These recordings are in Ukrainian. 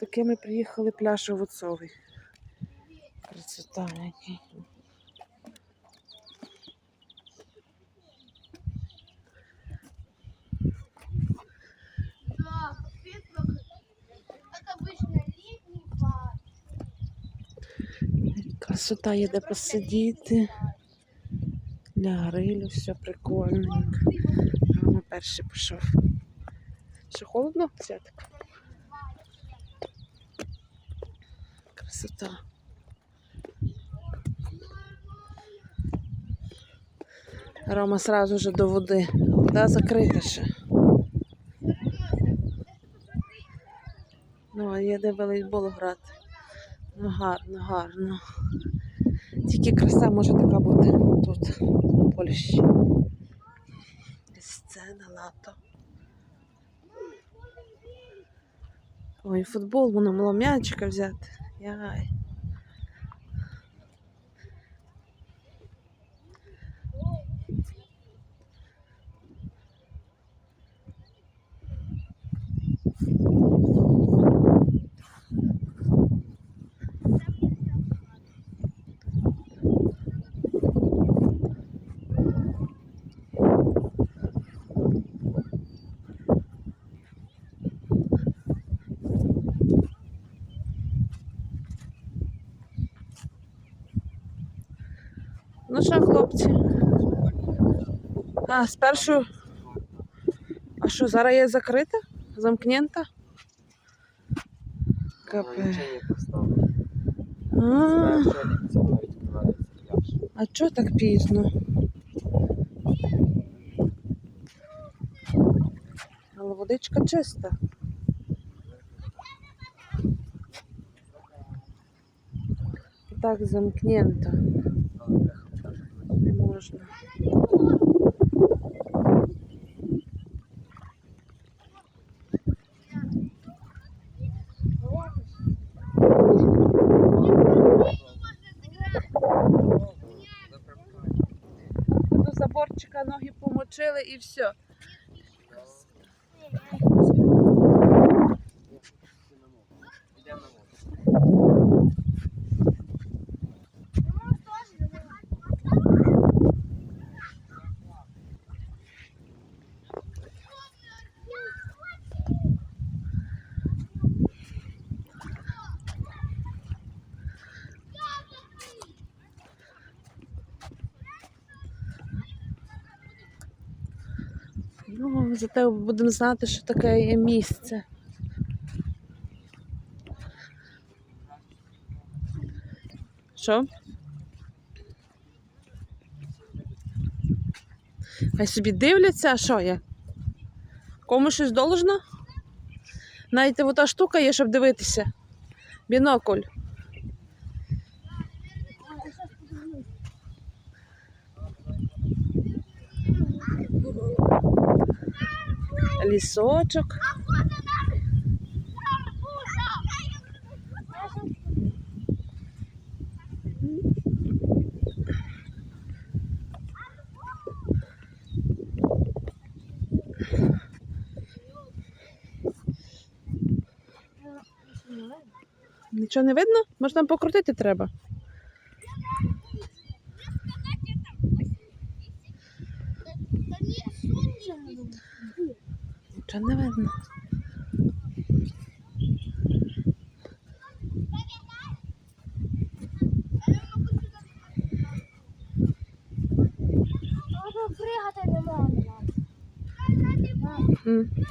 Таке ми приїхали пляж Овоцовий. Красота який. Красота є де посидіти. Для грилю все прикольненько. Мама перший пішов. Що холодно, святик? Красота. Рома сразу же до води. Вода закрита ще. Ну, а є де волейбол грати. Ну, гарно, гарно. Тільки краса може така бути тут, у Польщі. Сцена, лато. Ой, футбол, воно мало м'ячика взяти. Yeah. Хлопці? А, спершу. А що, зараз є закрита? Замкнента? Капе. А, а так пізно? Але водичка чиста. Так замкнента. Можна. До заборчика ноги помочили і все. Ну, зате будемо знати, що таке є місце. Що? Хай собі дивляться, а що є? Кому щось должно? Навіть ота штука є, щоб дивитися. Бінокль. Лісочок. Нічого не видно? Може там покрутити треба? Нічого не видно.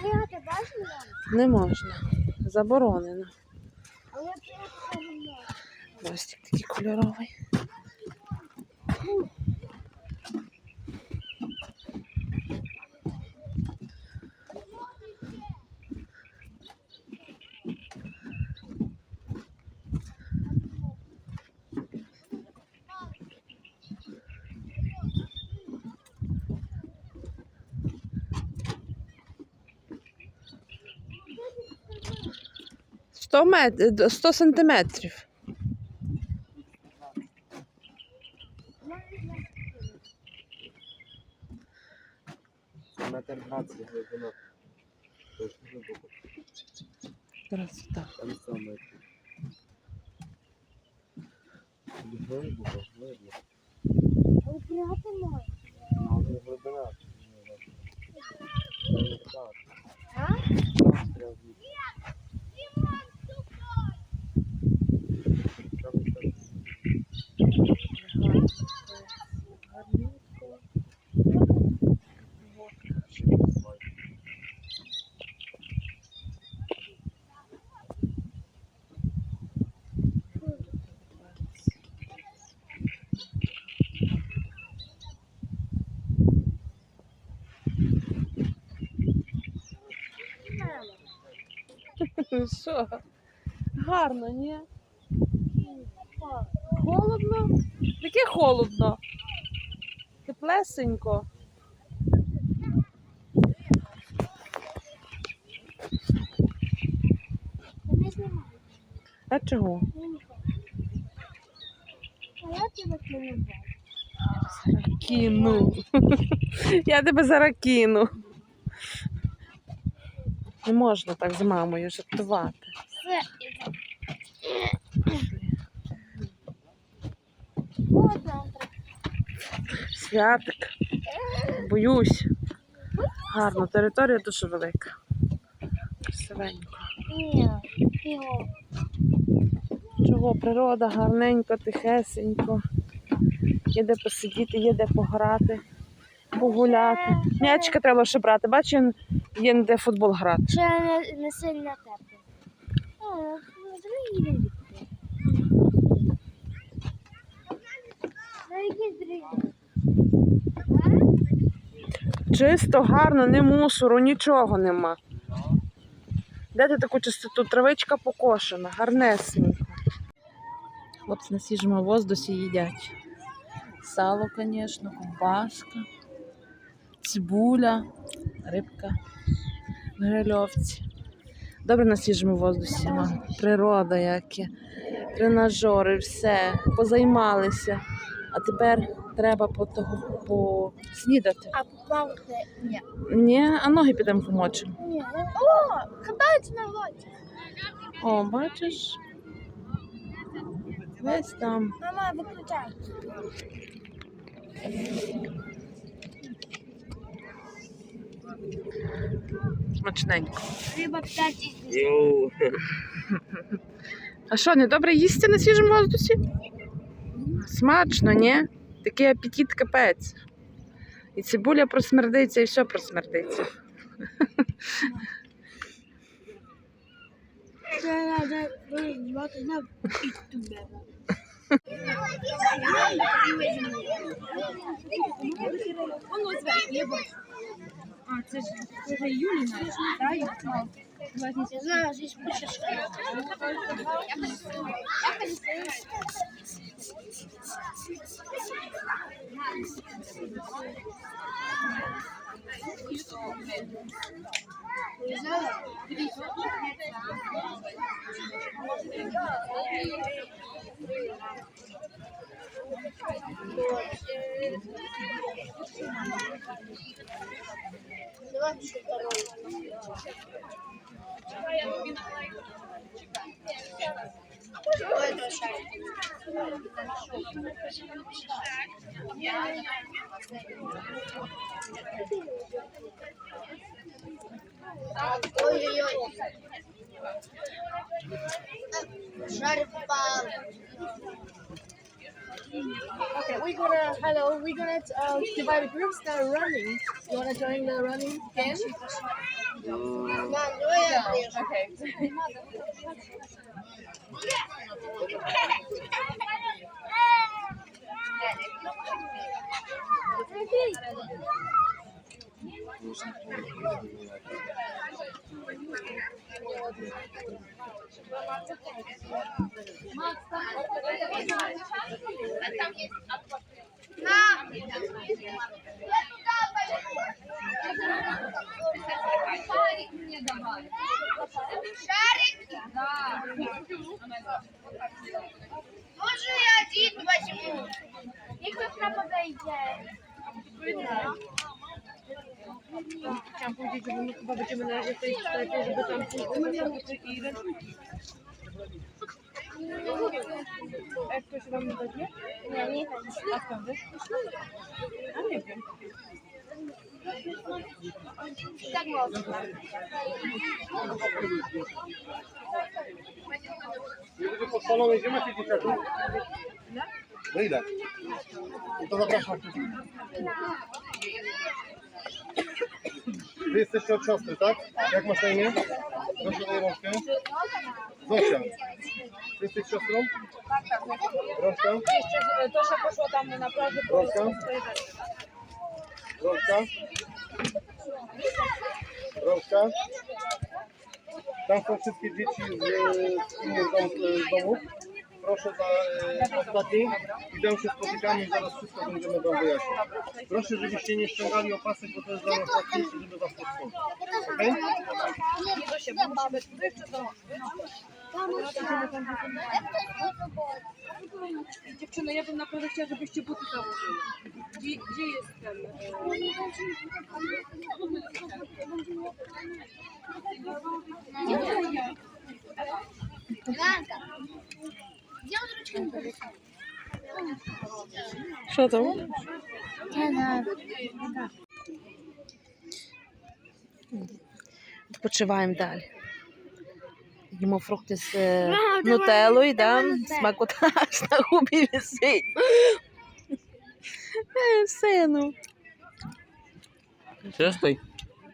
Пригати не можна. Заборонено. Пластик такий кольоровий. Сто мет... 100 сантиметрів. Метр двадцять глибина. Тож глибоко. Красота. Там саме. Глибоко, глибоко. Убрати можна. Ну, це глибина. Ну, так. А? Треба бути. Треба так. Ще не знаю. Що? Гарно, ні? Холодно? Яке холодно? Теплесенько. А чого? А я тебе кину. Кину. Я тебе зараз кину. Не можна так з мамою жартувати. Святик. Боюсь. Гарно, територія дуже велика. Красивенько. Чого природа гарненько, тихесенько. Є де посидіти, є де пограти, погуляти. М'ячика треба ще брати. Бачиш, він є де футбол грати. Ще не, не сильно тепло. О, ну, другий день. Чисто, гарно, не мусору, нічого нема. Де ти таку чистоту? Травичка покошена, гарнесенько. Хлопці на свіжому воздусі їдять. Сало, звісно, ковбаска, цибуля, рибка грильовці. Добре на свіжому воздусі. Природа яке, тренажери, все, позаймалися. А тепер треба по того поснідати. А плавати ні. Ні, а ноги підемо помочимо. Ні. О, катаються на лоді. О, бачиш? Весь там. Мама, виключай. Смачненько. Риба 5 із Йоу. А що, не добре їсти на свіжому воздусі? Смачно, ні? Такий апетит капець. І цибуля просмердиться, і все просмердиться. А, це ж це ж Юліна, так? Не знаю, здесь это шарик. Ой-ой-ой. Шарик упал. Okay, we're gonna hello. We're gonna uh, divide the groups that are running. You wanna join the running game? No. Okay. Можно я один возьму? Никто к нам подойдет. Chciałam powiedzieć, że my chyba będziemy na razie w tej sklepie, żeby tam pójść i Jak ktoś wam weźmie? Nie, nie chodź. A skąd wiesz? A nie wiem. Tak mocno. Jeżeli podpalone, gdzie macie dzieciaków? No ile? No to zapraszam. Wy jesteście od siostry, tak? Jak masz na imię? Proszę daj rączkę. Zosia. Ty jesteś siostrą? Rączka? Jeszcze e, Tosia poszła tam na plażę, bo Rączka? Rączka? Rączka? Tam są wszystkie dzieci z, z innych dom, z domów. Proszę za e, ostatni. Idę się spotykamy i zaraz wszystko będziemy wam wyjaśniać. Proszę, żebyście nie ściągali opasek, bo to jest dla nas łatwiejsze, żeby was podsunąć. Okej? Dziewczyny, ja bym naprawdę chciała, żebyście buty założyli. Gdzie, gdzie jest ten? Janka. Що там? Відпочиваємо далі. Їмо фрукти з е, давай, нутелою, да? смакота аж на губі висить. Е, Сину.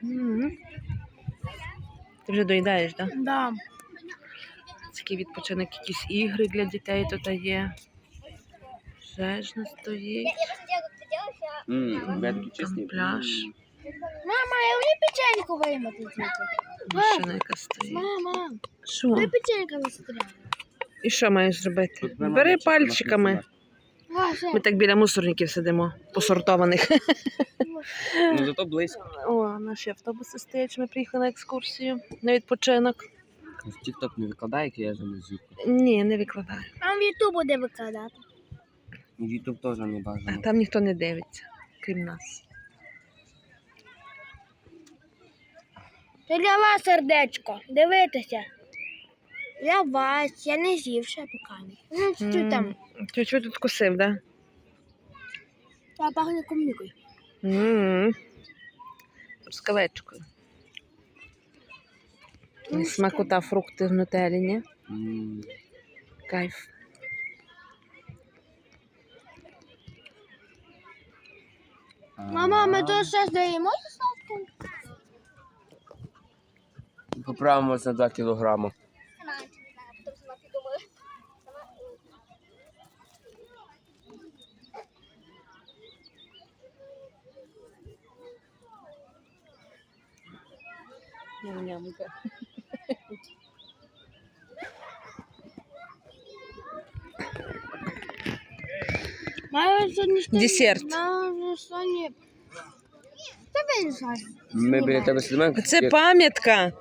Мгм. Ти вже доїдаєш, так? Да? Да. Такий відпочинок, якісь ігри для дітей тут є. Жежно стоїть. Там пляж. Мама, я мені печеньку виймати. Машина яка стоїть. Мама, Що? ти печенька застряла. І що маєш зробити? Бери пальчиками. Ми так біля мусорників сидимо, посортованих. Ну зато близько. О, наші автобуси стоять, ми приїхали на екскурсію на відпочинок. В Тік-Ток не викладає, як я за звідки. Ні, не викладаю. Там в Ютуб буде викладати. В Ютуб теж не А бажано. там ніхто не дивиться, крім нас. Це для вас сердечко. Дивитися. Для вас. Я не з'їв ще поки. Ну, що там? Ти чого тут косив, да? Я пахне комікою. М. Скавечкою. І Смакота фрукти в нутелі, ні? Кайф. Мама, ми тут ще здаємо сладку? Поправимось на 2 кілограми. Ням-нямка. Мама сьогодні що- Десерт. Ми біля тебе сидимо. Це пам'ятка.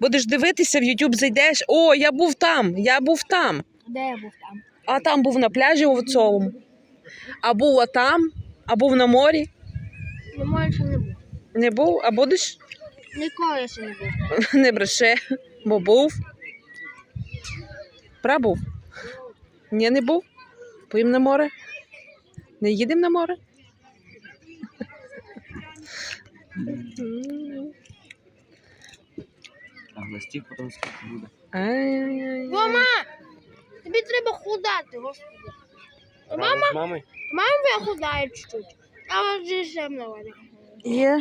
Будеш дивитися в YouTube, зайдеш. О, я був там, я був там. Де я був там? А там був на пляжі овцовому. А був отам, а був на морі. Не може, що не був. Не був, а будеш? Ніколи ще не був. Не бреше, бо був. Прабув? Ні, не був. Поїм на море. Не їдемо на море. А гостів потім скільки буде. Мама! Тобі треба худати, господи. Мама? З мамою? Мама я худає чуть-чуть. А от же ще мною. Є.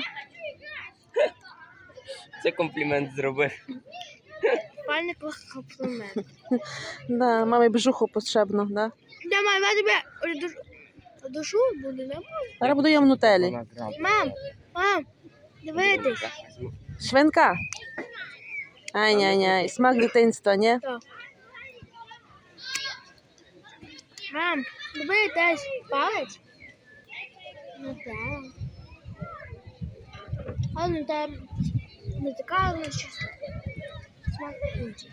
Це комплімент зробив. Пальник комплімент. Да, мамі бжуху потрібно, да? Да, мам, я тебе душу, буду, не? Зараз буду я в нутелі. Мам, мам, дивитись. Швинка. Ай-яй-яй, смак дитинства, ні? Мам, дивитись. Палець. Ну так. А ну там не така, але щось. Смак інший.